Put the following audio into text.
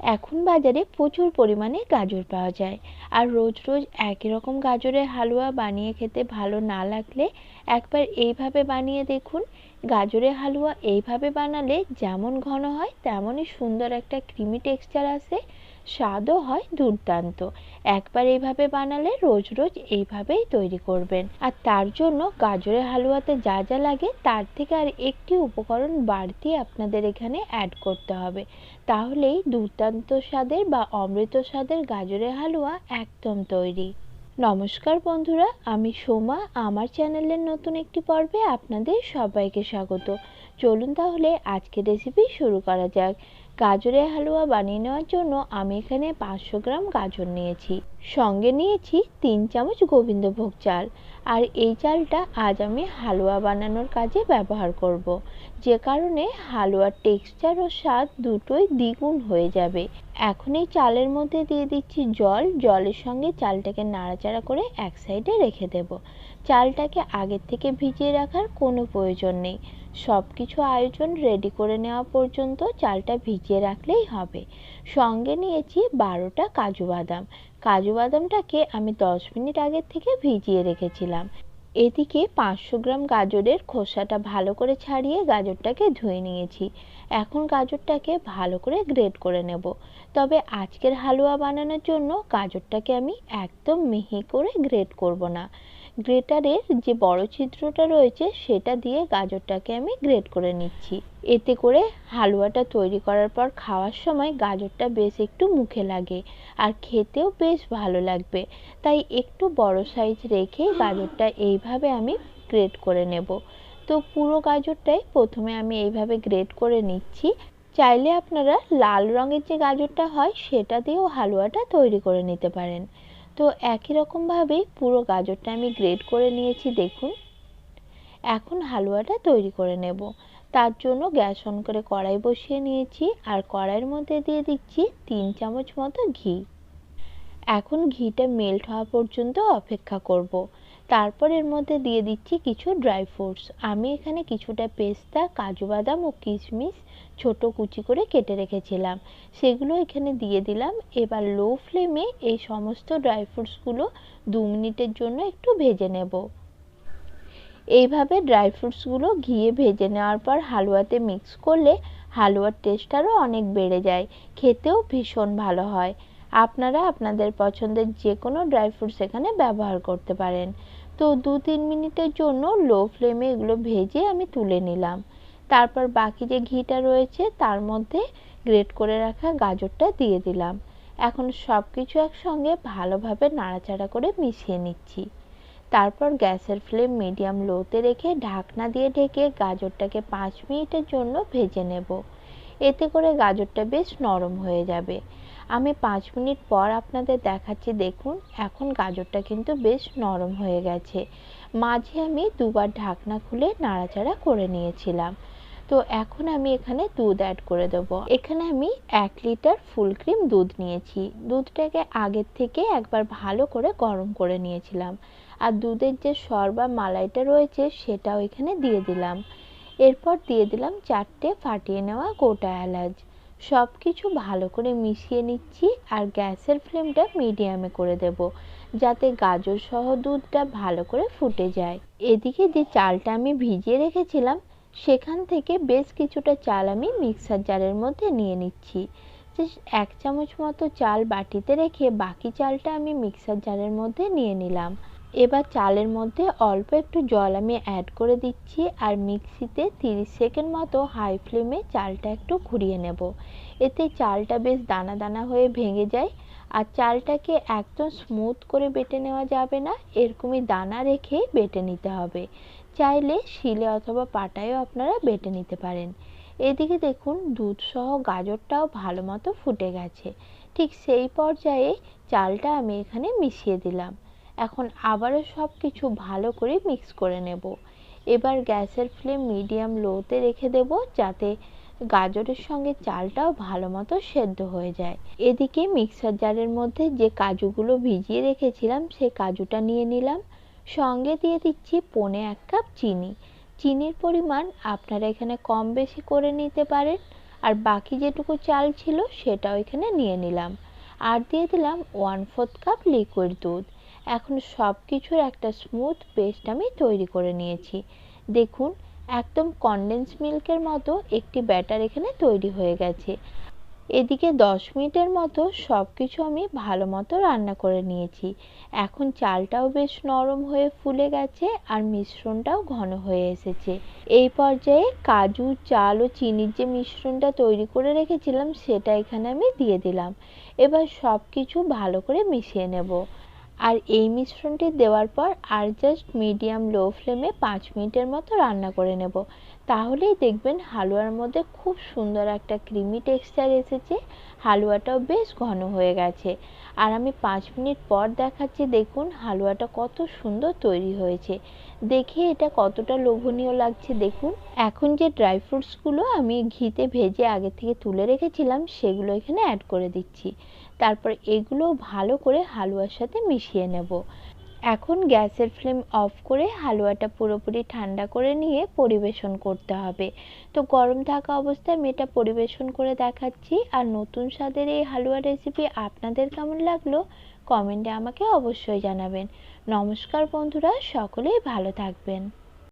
এখন বাজারে প্রচুর পরিমাণে গাজর পাওয়া যায়। আর রোজ রোজ একই রকম গাজরের হালুয়া বানিয়ে খেতে ভালো না লাগলে একবার এইভাবে বানিয়ে দেখুন। গাজরের হালুয়া এইভাবে বানালে যেমন ঘন হয়, তেমনই সুন্দর একটা ক্রিমি টেক্সচার আসে। স্বাদও হয় দুর্দান্ত। একবার এইভাবে বানালে রোজ রোজ এইভাবেই তৈরি করবেন। আর তার জন্য গাজরের হালুয়াতে যা যা লাগে তার থেকে আর একটি উপকরণ বাড়তি আপনাদের এখানে অ্যাড করতে হবে। তাহলেই দুর্দান্ত স্বাদের বা অমৃত স্বাদের গাজরের হালুয়া একদম তৈরি। নমস্কার বন্ধুরা, আমি সোমা। আমার চ্যানেলের নতুন একটি পর্বে আপনাদের সবাইকে স্বাগত। চলুন তাহলে আজকের রেসিপি শুরু করা যাক। গাজরের হালুয়া বানিয়ে নেওয়ার জন্য আমি এখানে পাঁচশো গ্রাম গাজর নিয়েছি। সঙ্গে নিয়েছি তিন চামচ গোবিন্দভোগ চাল। আর এই চালটা আজ আমি হালুয়া বানানোর কাজে ব্যবহার করব। যে কারণে হালুয়ার টেক্সচার ও স্বাদ দুটোই দ্বিগুণ হয়ে যাবে। এখন এই চালের মধ্যে দিয়ে দিচ্ছি জল। জলের সঙ্গে চালটাকে নাড়াচাড়া করে এক সাইডে রেখে দেব। চালটাকে আগের থেকে ভিজিয়ে রাখার কোনো প্রয়োজন নেই। সব কিছু আয়োজন রেডি করে নেওয়া পর্যন্ত চালটা ভিজিয়ে রাখলেই হবে। সঙ্গে নিয়েছি বারোটা কাজু বাদাম। কাজু বাদামটাকে আমি দশ মিনিট আগের থেকে ভিজিয়ে রেখেছিলাম। এদিকে পাঁচশো গ্রাম গাজরের খোসাটা ভালো করে ছাড়িয়ে গাজরটাকে ধুয়ে নিয়েছি। এখন গাজরটাকে ভালো করে গ্রেট করে নেব। তবে আজকের হালুয়া বানানোর জন্য গাজরটাকে আমি একদম মিহি করে গ্রেট করব না। গ্রেটারের যে বড় ছিদ্রটা রয়েছে, সেটা দিয়ে গাজরটাকে আমি গ্রেট করে নিচ্ছি। এতে করে হালুয়াটা তৈরি করার পর খাওয়ার সময় গাজরটা বেশ একটু মুখে লাগে আর খেতেও বেশ ভালো লাগবে। তাই একটু বড় সাইজ রেখে গাজরটা এইভাবে আমি গ্রেট করে নেব। তো পুরো গাজরটাই প্রথমে আমি এইভাবে গ্রেট করে নিচ্ছি। চাইলে আপনারা লাল রঙের যে গাজরটা হয়, সেটা দিয়েও হালুয়াটা তৈরি করে নিতে পারেন। তো একই রকমভাবেই পুরো গাজরটা আমি গ্রেড করে নিয়েছি, দেখুন। এখন হালুয়াটা তৈরি করে নেব। তার জন্য গ্যাস অন করে কড়াই বসিয়ে নিয়েছি আর কড়াইয়ের মধ্যে দিয়ে দিচ্ছি তিন চামচ মতো ঘি। এখন ঘিটা মেল্ট হওয়া পর্যন্ত অপেক্ষা করব। তারপর এর মধ্যে দিয়ে দিচ্ছি কিছু ড্রাই ফ্রুটস আমি এখানে কিছুটা পেস্তা, কাজু বাদাম ও কিশমিশ ছোট কুচি করে কেটে রেখেছিলাম। সেগুলো এখানে দিয়ে দিলাম। এবার লো ফ্লেমে এই সমস্ত ড্রাই ফ্রুটসগুলো দু মিনিটের জন্য একটু ভেজে নেব। এইভাবে ড্রাই ফ্রুটসগুলো ঘিয়ে ভেজে নেওয়ার পর হালুয়াতে মিক্স করলে হালুয়ার টেস্ট আরও অনেক বেড়ে যায়। খেতেও ভীষণ ভালো হয়। আপনারা আপনাদের পছন্দের যে কোনো ড্রাই ফ্রুটস এখানে ব্যবহার করতে পারেন। তো দু তিন মিনিটের জন্য লো ফ্লেমে এগুলো ভেজে আমি তুলে নিলাম। তারপর বাকি যে ঘিটা রয়েছে, তার মধ্যে গ্রেট করে রাখা গাজরটা দিয়ে দিলাম। এখন সব কিছু একসঙ্গে ভালোভাবে নাড়াচাড়া করে মিশিয়ে নিচ্ছি। তারপর গ্যাসের ফ্লেম মিডিয়াম লোতে রেখে ঢাকনা দিয়ে ঢেকে গাজরটাকে পাঁচ মিনিটের জন্য ভেজে নেব। এতে করে গাজরটা বেশ নরম হয়ে যাবে। আমি পাঁচ মিনিট পর আপনাদের দেখাচ্ছি, দেখুন, এখন গাজরটা কিন্তু বেশ নরম হয়ে গেছে। মাঝে আমি দুবার ঢাকনা খুলে নাড়াচাড়া করে নিয়েছিলাম। তো এখন আমি এখানে দুধ অ্যাড করে দেবো। এখানে আমি এক লিটার ফুল ক্রিম দুধ নিয়েছি। দুধটাকে আগের থেকে একবার ভালো করে গরম করে নিয়েছিলাম। আর দুধের যে সর বা মালাইটা রয়েছে, সেটাও এখানে দিয়ে দিলাম। এরপর দিয়ে দিলাম চারটে ফাটিয়ে নেওয়া গোটা এলাচ। সব কিছু ভালো করে মিশিয়ে নিচ্ছি আর গ্যাসের ফ্লেমটা মিডিয়ামে করে দেব, যাতে গাজর সহ দুধটা ভালো করে ফুটে যায়। এদিকে যে চালটা আমি ভিজিয়ে রেখেছিলাম, সেখান থেকে বেশ কিছুটা চাল আমি মিক্সার জারের মধ্যে নিয়ে নিচ্ছি। এক চামচ মতো চাল বাটিতে রেখে বাকি চালটা আমি মিক্সার জারের মধ্যে নিয়ে নিলাম। এবার চালের মধ্যে অল্প একটু জল আমি অ্যাড করে দিচ্ছি আর মিক্সিতে 30 সেকেন্ড মতো হাই ফ্লেমে চালটা একটু ঘুরিয়ে নেব। এতে চালটা বেশ দানা দানা হয়ে ভেঙে যায় আর চালটাকে একদম স্মুথ করে বেটে নেওয়া যাবে না, এরকমই দানা রেখে বেটে নিতে হবে। চাইলে শিলে অথবা পাটায়ও আপনারা বেটে নিতে পারেন। এদিকে দেখুন দুধ সহ গাজরটাও ভালো মতো ফুটে গেছে। ঠিক সেই পর্যায়ে চালটা আমি এখানে মিশিয়ে দিলাম। এখন আবারও সব কিছু ভালো করে মিক্স করে নেব। এবার গ্যাসের ফ্লেম মিডিয়াম লোতে রেখে দেব যাতে গাজরের সঙ্গে চালটাও ভালো মতো সেদ্ধ হয়ে যায়। এদিকে মিক্সার জারের মধ্যে যে কাজুগুলো ভিজিয়ে রেখেছিলাম, সে কাজুটা নিয়ে নিলাম। সঙ্গে দিয়ে দিচ্ছি পনে এক কাপ চিনি। চিনির পরিমাণ আপনারা এখানে কম বেশি করে নিতে পারেন। আর বাকি যেটুকু চাল ছিল, সেটাও এখানে নিয়ে নিলাম। আর দিয়ে দিলাম ওয়ান ফোর্থ কাপ লিকুইড দুধ। এখন সব কিছুর একটা স্মুথ পেস্ট আমি তৈরি করে নিয়েছি। দেখুন, একদম কনডেন্স মিল্কের মতো একটি ব্যাটার এখানে তৈরি হয়ে গেছে। এদিকে দশ মিনিটের মতো সব কিছু আমি ভালো মতো রান্না করে নিয়েছি। এখন চালটাও বেশ নরম হয়ে ফুলে গেছে আর মিশ্রণটাও ঘন হয়ে এসেছে। এই পর্যায়ে কাজু, চাল ও চিনির যে মিশ্রণটা তৈরি করে রেখেছিলাম, সেটা এখানে আমি দিয়ে দিলাম। এবার সব কিছু ভালো করে মিশিয়ে নেব। আর এই মিশ্রণটি দেওয়ার পর আর জাস্ট মিডিয়াম লো ফ্লেমে পাঁচ মিনিটের মতো রান্না করে নেব। তাহলেই দেখবেন হালুয়ার মধ্যে খুব সুন্দর একটা ক্রিমি টেক্সচার এসেছে, হালুয়াটাও বেশ ঘন হয়ে গেছে। আর আমি পাঁচ মিনিট পর দেখাচ্ছি, দেখুন হালুয়াটা কত সুন্দর তৈরি হয়েছে। দেখে এটা কতটা লোভনীয় লাগছে, দেখুন। এখন যে ড্রাই ফ্রুটসগুলো আমি ঘিতে ভেজে আগে থেকে তুলে রেখেছিলাম, সেগুলো এখানে অ্যাড করে দিচ্ছি। তারপর এগুলো ভালো করে হালুয়ার সাথে মিশিয়ে নেব। এখন গ্যাসের ফ্লেম অফ করে হালুয়াটা পুরোপুরি ঠান্ডা করে নিয়ে পরিবেশন করতে হবে। তো গরম থাকা অবস্থায় আমি এটা পরিবেশন করে দেখাচ্ছি। আর নতুন স্বাদের এই হালুয়া রেসিপি আপনাদের কেমন লাগল? কমেন্টে আমাকে অবশ্যই জানাবেন। নমস্কার বন্ধুরা, সকলেই ভালো থাকবেন।